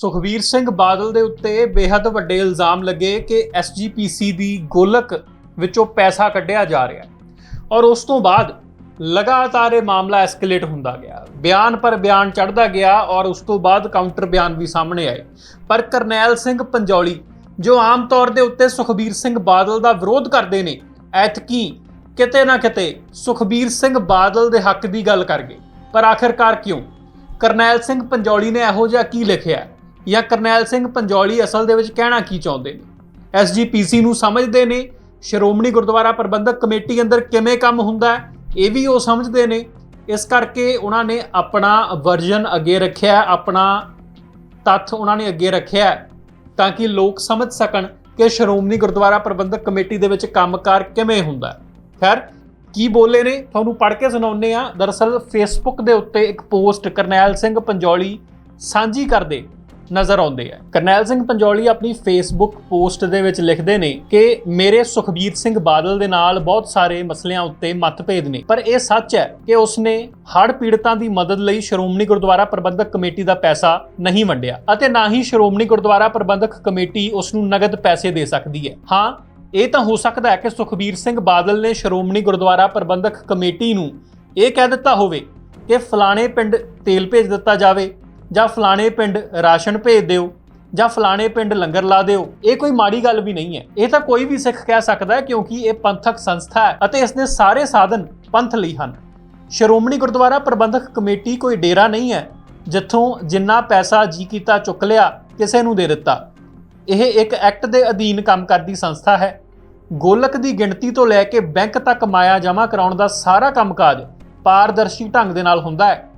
ਸੁਖਬੀਰ ਸਿੰਘ ਬਾਦਲ ਦੇ ਉੱਤੇ ਬੇहद ਵੱਡੇ ਇਲਜ਼ਾਮ ਲੱਗੇ ਕਿ ਐਸਜੀਪੀਸੀ ਦੀ ਗੋਲਕ ਵਿੱਚੋਂ ਪੈਸਾ ਕੱਢਿਆ ਜਾ ਰਿਹਾ ਔਰ ਉਸ ਤੋਂ ਬਾਅਦ ਲਗਾਤਾਰ ਇਹ ਮਾਮਲਾ ਐਸਕੇਲੇਟ ਹੁੰਦਾ ਗਿਆ। ਬਿਆਨ ਪਰ ਬਿਆਨ ਚੜ੍ਹਦਾ ਗਿਆ ਔਰ ਉਸ ਤੋਂ ਬਾਅਦ ਕਾਊਂਟਰ ਬਿਆਨ ਵੀ ਸਾਹਮਣੇ ਆਏ। ਪਰ ਕਰਨੈਲ ਸਿੰਘ ਪੰਜੌਲੀ, ਜੋ ਆਮ ਤੌਰ ਦੇ ਉੱਤੇ ਸੁਖਬੀਰ ਸਿੰਘ ਬਾਦਲ ਦਾ ਵਿਰੋਧ ਕਰਦੇ ਨੇ, ਐਤਕੀ ਕਿਤੇ ਨਾ ਕਿਤੇ ਸੁਖਬੀਰ ਸਿੰਘ ਬਾਦਲ ਦੇ ਹੱਕ ਦੀ ਗੱਲ ਕਰ ਗਏ। ਪਰ ਆਖਿਰਕਾਰ ਕਿਉਂ? ਕਰਨੈਲ ਸਿੰਘ ਪੰਜੌਲੀ ਨੇ ਇਹੋ ਜਿਹਾ ਕੀ ਲਿਖਿਆ? ਜਾਂ ਕਰਨੈਲ ਸਿੰਘ ਪੰਜੌਲੀ ਅਸਲ ਦੇ ਵਿੱਚ ਕਹਿਣਾ ਕੀ ਚਾਹੁੰਦੇ ਨੇ? ਐਸਜੀਪੀਸੀ ਨੂੰ ਸਮਝਦੇ ਨੇ? ਸ਼੍ਰੋਮਣੀ ਗੁਰਦੁਆਰਾ ਪ੍ਰਬੰਧਕ ਕਮੇਟੀ ਅੰਦਰ ਕਿਵੇਂ ਕੰਮ ਹੁੰਦਾ ਹੈ? ਇਹ ਵੀ ਉਹ ਸਮਝਦੇ ਨੇ। ਇਸ ਕਰਕੇ ਉਹਨਾਂ ਨੇ ਆਪਣਾ ਵਰਜਨ ਅੱਗੇ ਰੱਖਿਆ, ਆਪਣਾ ਤੱਥ ਉਹਨਾਂ ਨੇ ਅੱਗੇ ਰੱਖਿਆ ਤਾਂ ਕਿ ਲੋਕ ਸਮਝ ਸਕਣ ਕਿ ਸ਼੍ਰੋਮਣੀ ਗੁਰਦੁਆਰਾ ਪ੍ਰਬੰਧਕ ਕਮੇਟੀ ਦੇ ਵਿੱਚ ਕੰਮਕਾਰ ਕਿਵੇਂ ਹੁੰਦਾ ਖੈਰ, ਕੀ ਬੋਲੇ ਨੇ? ਤੁਹਾਨੂੰ ਪੜ੍ਹ ਕੇ ਸੁਣਾਉਂਦੇ ਆ ਦਰਅਸਲ ਫੇਸਬੁੱਕ ਦੇ ਉੱਤੇ ਇੱਕ ਪੋਸਟ ਕਰਨੈਲ ਸਿੰਘ ਪੰਜੌਲੀ ਸਾਂਝੀ ਕਰਦੇ ਨਜ਼ਰ ਆਉਂਦੇ ਆ। ਕਰਨੈਲ ਸਿੰਘ ਪੰਜੌਲੀ ਆਪਣੀ ਫੇਸਬੁੱਕ ਪੋਸਟ ਦੇ ਵਿੱਚ ਲਿਖਦੇ ਨੇ ਕਿ ਮੇਰੇ ਸੁਖਬੀਰ ਸਿੰਘ ਬਾਦਲ ਦੇ ਨਾਲ ਬਹੁਤ ਸਾਰੇ ਮਸਲਿਆਂ ਉੱਤੇ ਮਤਭੇਦ ਨੇ। ਪਰ ਇਹ ਸੱਚ ਹੈ ਕਿ ਉਸਨੇ ਹੜ੍ਹ ਪੀੜਤਾਂ ਦੀ ਮਦਦ ਲਈ ਸ਼੍ਰੋਮਣੀ ਗੁਰਦੁਆਰਾ ਪ੍ਰਬੰਧਕ ਕਮੇਟੀ ਦਾ ਪੈਸਾ ਨਹੀਂ ਵੰਡਿਆ ਅਤੇ ਨਾ ਹੀ ਸ਼੍ਰੋਮਣੀ ਗੁਰਦੁਆਰਾ ਪ੍ਰਬੰਧਕ ਕਮੇਟੀ ਉਸ ਨੂੰ ਨਗਦ ਪੈਸੇ ਦੇ ਸਕਦੀ ਹੈ। ਹਾਂ, ਇਹ ਤਾਂ ਹੋ ਸਕਦਾ ਹੈ ਕਿ ਸੁਖਬੀਰ ਸਿੰਘ ਬਾਦਲ ਨੇ ਸ਼੍ਰੋਮਣੀ ਗੁਰਦੁਆਰਾ ਪ੍ਰਬੰਧਕ ਕਮੇਟੀ ਨੂੰ ਇਹ ਕਹਿ ਦਿੱਤਾ ਹੋਵੇ ਕਿ ਫਲਾਣੇ ਪਿੰਡ ਤੇਲ ਭੇਜ ਦਿੱਤਾ ਜਾਵੇ ਜਾਂ ਫਲਾਣੇ ਪਿੰਡ ਰਾਸ਼ਨ ਭੇਜ ਦਿਓ ਜਾਂ ਫਲਾਣੇ ਪਿੰਡ ਲੰਗਰ ਲਾ ਦਿਓ, ਇਹ ਕੋਈ ਮਾੜੀ ਗੱਲ ਵੀ ਨਹੀਂ ਹੈ। ਇਹ ਤਾਂ ਕੋਈ ਵੀ ਸਿੱਖ ਕਹਿ ਸਕਦਾ ਹੈ ਕਿਉਂਕਿ ਇਹ ਪੰਥਕ ਸੰਸਥਾ ਹੈ ਅਤੇ ਇਸ ਦੇ ਸਾਰੇ ਸਾਧਨ ਪੰਥ ਲਈ ਹਨ। ਸ਼੍ਰੋਮਣੀ ਗੁਰਦੁਆਰਾ ਪ੍ਰਬੰਧਕ ਕਮੇਟੀ ਕੋਈ ਡੇਰਾ ਨਹੀਂ ਹੈ, ਜਿੱਥੋਂ ਜਿੰਨਾ ਪੈਸਾ ਜੀ ਕੀਤਾ ਚੁੱਕ ਲਿਆ, ਕਿਸੇ ਨੂੰ ਦੇ ਦਿੱਤਾ। ਇਹ ਇੱਕ ਐਕਟ ਦੇ ਅਧੀਨ ਕੰਮ ਕਰਦੀ ਸੰਸਥਾ ਹੈ। ਗੋਲਕ ਦੀ ਗਿਣਤੀ ਤੋਂ ਲੈ ਕੇ ਬੈਂਕ ਤੱਕ ਮਾਇਆ ਜਮ੍ਹਾਂ ਕਰਾਉਣ ਦਾ ਸਾਰਾ ਕੰਮਕਾਜ ਪਾਰਦਰਸ਼ੀ ਢੰਗ ਦੇ ਨਾਲ ਹੁੰਦਾ ਹੈ।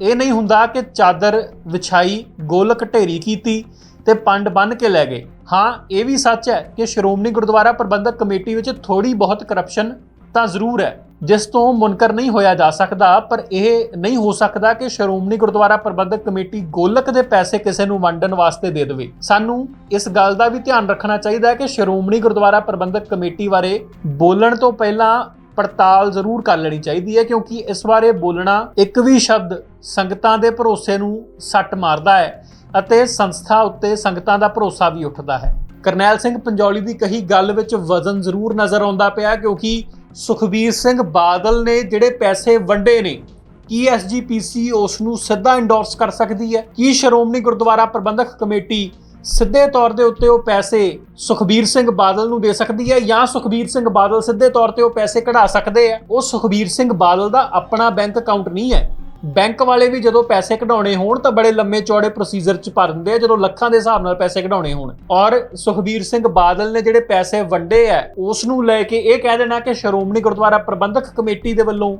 ਇਹ ਨਹੀਂ ਹੁੰਦਾ ਕਿ ਚਾਦਰ ਵਿਛਾਈ, ਗੋਲਕ ਢੇਰੀ ਕੀਤੀ ਤੇ ਪੰਡ ਬੰਨ ਕੇ ਲੈ ਗਏ। ਹਾਂ, ਇਹ ਵੀ ਸੱਚ ਹੈ ਕਿ ਸ਼੍ਰੋਮਣੀ ਗੁਰਦੁਆਰਾ ਪ੍ਰਬੰਧਕ ਕਮੇਟੀ ਵਿੱਚ ਥੋੜੀ ਬਹੁਤ ਕਰਪਸ਼ਨ ਤਾਂ ਜ਼ਰੂਰ ਹੈ, ਜਿਸ ਤੋਂ ਮੁਨਕਰ ਨਹੀਂ ਹੋਇਆ ਜਾ ਸਕਦਾ, ਪਰ ਇਹ ਨਹੀਂ ਹੋ ਸਕਦਾ ਕਿ ਸ਼੍ਰੋਮਣੀ ਗੁਰਦੁਆਰਾ ਪ੍ਰਬੰਧਕ ਕਮੇਟੀ ਗੋਲਕ ਦੇ ਪੈਸੇ ਕਿਸੇ ਨੂੰ ਵੰਡਣ ਵਾਸਤੇ ਦੇ ਦੇਵੇ। ਸਾਨੂੰ ਇਸ ਗੱਲ ਦਾ ਵੀ ਧਿਆਨ ਰੱਖਣਾ ਚਾਹੀਦਾ ਹੈ ਕਿ ਸ਼੍ਰੋਮਣੀ ਗੁਰਦੁਆਰਾ ਪ੍ਰਬੰਧਕ ਕਮੇਟੀ ਬਾਰੇ ਬੋਲਣ ਤੋਂ ਪਹਿਲਾਂ ਪੜਤਾਲ ਜ਼ਰੂਰ ਕਰ ਲੈਣੀ ਚਾਹੀਦੀ ਹੈ, ਕਿਉਂਕਿ ਇਸ ਬਾਰੇ ਬੋਲਣਾ ਇੱਕ ਵੀ ਸ਼ਬਦ ਸੰਗਤਾਂ ਦੇ ਭਰੋਸੇ ਨੂੰ ਸੱਟ ਮਾਰਦਾ ਹੈ ਅਤੇ ਸੰਸਥਾ ਉੱਤੇ ਸੰਗਤਾਂ ਦਾ ਭਰੋਸਾ ਵੀ ਉੱਠਦਾ ਹੈ। ਕਰਨੈਲ ਸਿੰਘ ਪੰਜੌਲੀ ਦੀ ਕਹੀ ਗੱਲ ਵਿੱਚ ਵਜ਼ਨ ਜ਼ਰੂਰ ਨਜ਼ਰ ਆਉਂਦਾ ਪਿਆ, ਕਿਉਂਕਿ ਸੁਖਬੀਰ ਸਿੰਘ ਬਾਦਲ ਨੇ ਜਿਹੜੇ ਪੈਸੇ ਵੰਡੇ ਨੇ ਕੀ ਐਸਜੀਪੀਸੀ ਉਸ ਨੂੰ ਸਿੱਧਾ ਇੰਡੋਰਸ ਕਰ ਸਕਦੀ ਹੈ। ਕੀ ਸ਼੍ਰੋਮਣੀ ਗੁਰਦੁਆਰਾ ਪ੍ਰਬੰਧਕ ਕਮੇਟੀ ਸਿੱਧੇ ਤੌਰ ਦੇ ਉੱਤੇ ਉਹ ਪੈਸੇ ਸੁਖਬੀਰ ਸਿੰਘ ਬਾਦਲ ਨੂੰ ਦੇ ਸਕਦੀ ਹੈ ਜਾਂ ਸੁਖਬੀਰ ਸਿੰਘ ਬਾਦਲ ਸਿੱਧੇ ਤੌਰ ਤੇ ਉਹ ਪੈਸੇ ਕਢਾ ਸਕਦੇ ਆ। ਉਹ ਸੁਖਬੀਰ ਸਿੰਘ ਬਾਦਲ ਦਾ ਆਪਣਾ ਬੈਂਕ ਅਕਾਊਂਟ ਨਹੀਂ ਹੈ। ਬੈਂਕ ਵਾਲੇ ਵੀ ਜਦੋਂ ਪੈਸੇ ਕਢਾਉਣੇ ਹੋਣ ਤਾਂ ਬੜੇ ਲੰਮੇ ਚੌੜੇ ਪ੍ਰੋਸੀਜਰ ਚ ਭਰ ਦਿੰਦੇ ਆ, ਜਦੋਂ ਲੱਖਾਂ ਦੇ ਹਿਸਾਬ ਨਾਲ ਪੈਸੇ ਕਢਾਉਣੇ ਹੋਣ। ਔਰ ਸੁਖਬੀਰ ਸਿੰਘ ਬਾਦਲ ਨੇ ਜਿਹੜੇ ਪੈਸੇ ਵੰਡੇ ਆ, ਉਸ ਨੂੰ ਲੈ ਕੇ ਇਹ ਕਹਿ ਦੇਣਾ ਕਿ ਸ਼੍ਰੋਮਣੀ ਗੁਰਦੁਆਰਾ ਪ੍ਰਬੰਧਕ ਕਮੇਟੀ ਦੇ ਵੱਲੋਂ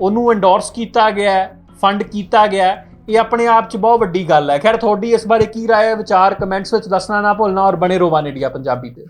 ਉਹਨੂੰ ਐਂਡੋਰਸ ਕੀਤਾ ਗਿਆ ਹੈ ਫੰਡ ਕੀਤਾ ਗਿਆ। ਹੈ ਇਹ ਆਪਣੇ ਆਪ 'ਚ ਬਹੁਤ ਵੱਡੀ ਗੱਲ ਹੈ। ਖੈਰ, ਤੁਹਾਡੀ ਇਸ ਬਾਰੇ ਕੀ ਰਾਏ ਵਿਚਾਰ ਕਮੈਂਟਸ ਵਿੱਚ ਦੱਸਣਾ ਨਾ ਭੁੱਲਣਾ ਔਰ ਬਣੇ ਰਹੋ ਵਨ ਇੰਡੀਆ ਪੰਜਾਬੀ ਤੇ।